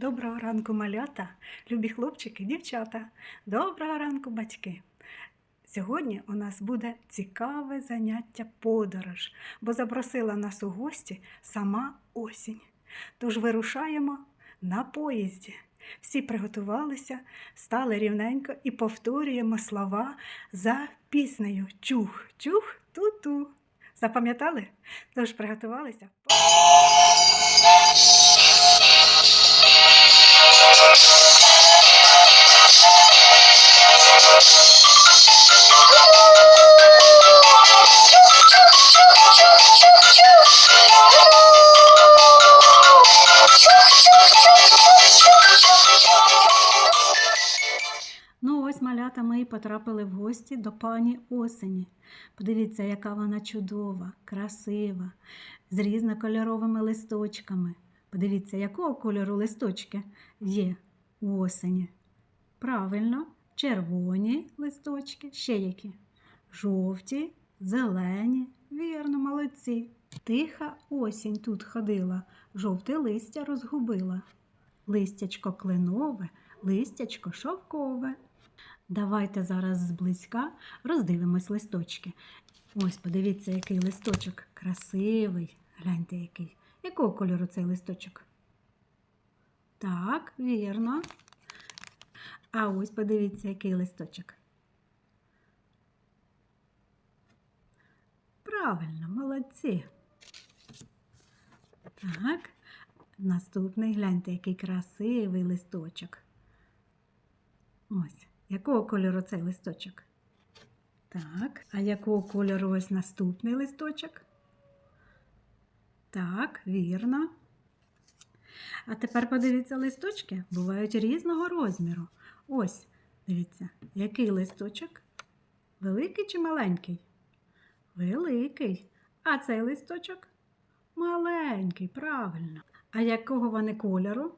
Доброго ранку, малята, любі хлопчики, дівчата. Доброго ранку, батьки. Сьогодні у нас буде цікаве заняття подорож, бо запросила нас у гості сама осінь. Тож вирушаємо на поїзді. Всі приготувалися, стали рівненько і повторюємо слова за піснею Чух, чух, ту-ту. Запам'ятали? Тож приготувалися? Ну, ось малята ми і потрапили в гості до пані осені. Подивіться, яка вона чудова, красива, з різнокольоровими листочками. Подивіться, якого кольору листочки є у осені. Правильно, червоні листочки, ще які? Жовті, зелені, вірно, молодці. Тиха осінь тут ходила, жовте листя розгубила. Листячко кленове, листячко шовкове. Давайте зараз зблизька роздивимось листочки. Ось, подивіться, який листочок красивий. Гляньте, який. Якого кольору цей листочок? Так, вірно. А ось подивіться, який листочок. Правильно, молодці. Так, наступний гляньте, який красивий листочок. Ось, якого кольору цей листочок? Так, а якого кольору ось наступний листочок? Так, вірно. А тепер подивіться листочки, бувають різного розміру. Ось, дивіться, який листочок? Великий чи маленький? Великий. А цей листочок? Маленький, правильно. А якого вони кольору?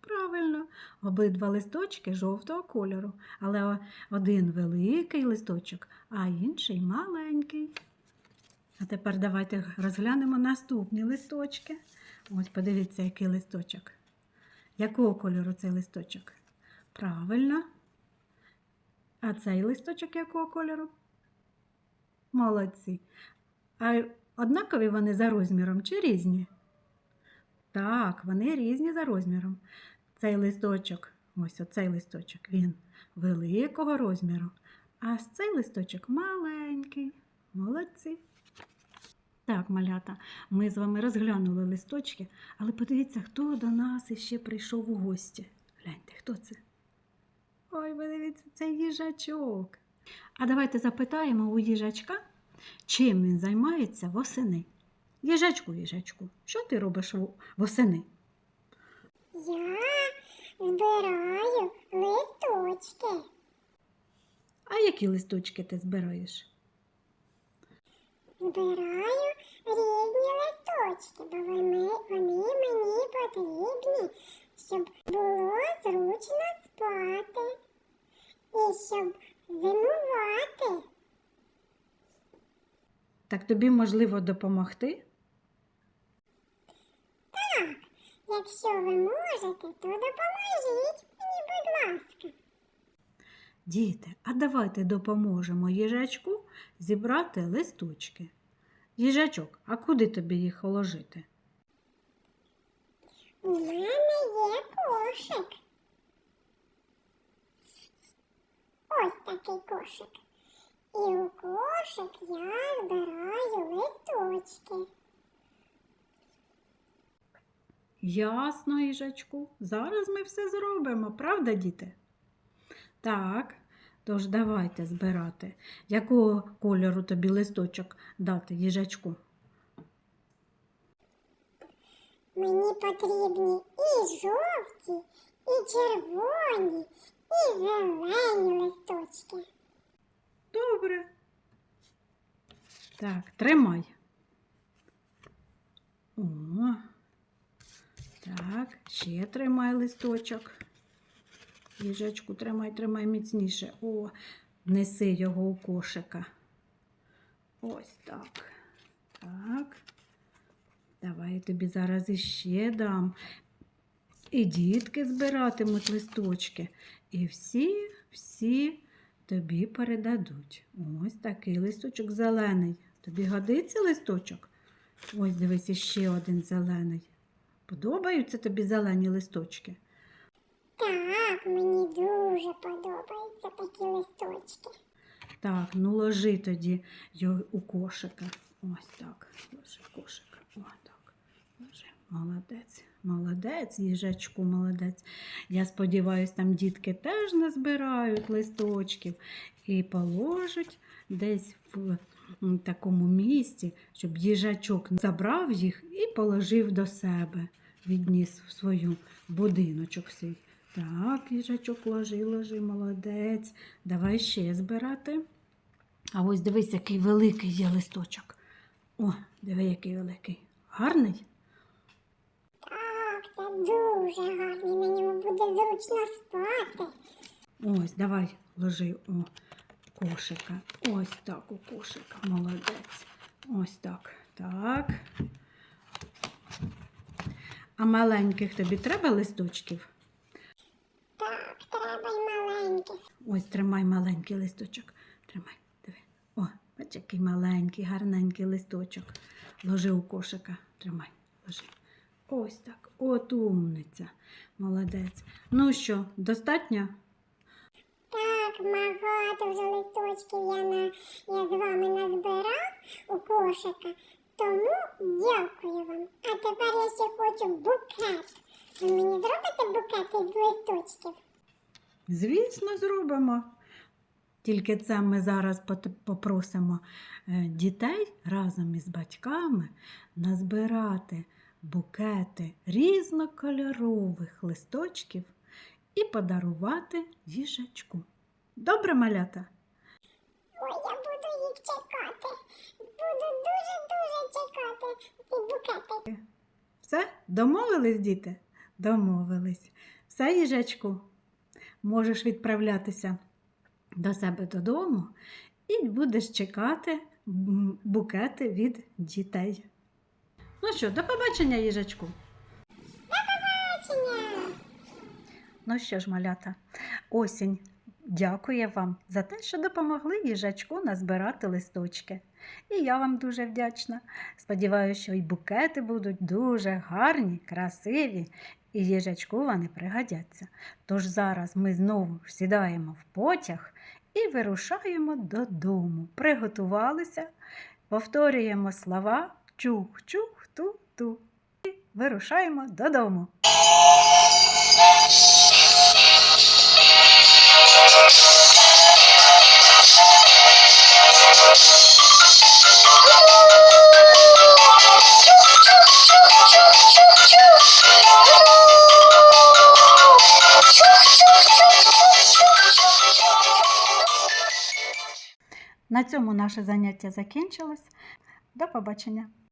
Правильно, обидва листочки жовтого кольору, але один великий листочок, а інший маленький. А тепер давайте розглянемо наступні листочки. Ось подивіться, який листочок. Якого кольору цей листочок? Правильно. А цей листочок якого кольору? Молодці. А однакові вони за розміром чи різні? Так, вони різні за розміром. Цей листочок, ось оцей листочок, він великого розміру, а цей листочок маленький. Молодці. Так, малята, ми з вами розглянули листочки, але подивіться, хто до нас іще прийшов у гості. Гляньте, хто це? Ой, подивіться, це їжачок. А давайте запитаємо у їжачка, чим він займається восени. Їжачку, їжачку, що ти робиш восени? Я збираю листочки. А які листочки ти збираєш? Збираю різні листочки, бо вони, вони мені потрібні, щоб було зручно спати і щоб зимувати. Так тобі можливо допомогти? Так, якщо ви можете, то допоможіть мені, будь ласка. Діти, а давайте допоможемо їжачку зібрати листочки. Їжачок, а куди тобі їх положити? У мене є кошик. Ось такий кошик. І у кошик я збираю листочки. Ясно, їжачку. Зараз ми все зробимо, правда, діти? Так, тож давайте збирати. Якого кольору тобі листочок дати їжачку? Мені потрібні і жовті, і червоні, і зелені листочки. Добре. Так, тримай. О. Так, ще тримай листочок. Їжачку тримай, тримай міцніше. О, неси його у кошика. Ось так. Так. Давай я тобі зараз іще дам. І дітки збиратимуть листочки. І всі, всі тобі передадуть. Ось такий листочок зелений. Тобі годиться листочок? Ось дивись, іще один зелений. Подобаються тобі зелені листочки? Так, мені дуже подобаються такі листочки. Так, ну ложи тоді у кошика. Ось так. Ложи в кошика. О, так. Ложи. Молодець. Молодець, їжачку, молодець. Я сподіваюся, там дітки теж назбирають листочків і положать десь в такому місці, щоб їжачок забрав їх і положив до себе, відніс в свою будиночок свій. Так, їжачок ложи, ложи, молодець. Давай ще збирати. А ось дивись, який великий є листочок. О, диви, який великий. Гарний? Так, це дуже гарний, на ньому буде зручно спати. Ось, давай, ложи у кошика. Ось так у кошика. Молодець. Ось так. Так. А маленьких тобі треба листочків? Так, треба й маленьких. Ось тримай маленький листочок. Тримай, диви. О, бач, який маленький, гарненький листочок. Ложи у кошика. Тримай, ложи. Ось так. От умниця. Молодець. Ну що, достатньо? Так, багато вже листочків я, на, я з вами назбирав у кошика. Тому дякую вам. А тепер я ще хочу букет. Ви мені зробите букет із листочків? Звісно, зробимо. Тільки це ми зараз попросимо е, дітей разом із батьками назбирати букети різнокольорових листочків і подарувати їжачку. Добре, малята? Ой, я буду їх чекати. Буду дуже-дуже чекати ці букети. Все? Домовились, діти? Домовились. Все, їжачку, можеш відправлятися до себе додому і будеш чекати букети від дітей. Ну що, до побачення, їжачку. Бачення! Ну що ж, малята, осінь дякує вам за те, що допомогли їжачку назбирати листочки. І я вам дуже вдячна. Сподіваюся, що і букети будуть дуже гарні, красиві, і їжачку вони пригодяться. Тож зараз ми знову сідаємо в потяг і вирушаємо додому. Приготувалися, повторюємо слова чух-чух-ту-ту. І вирушаємо додому. На цьому наше заняття закінчилось. До побачення!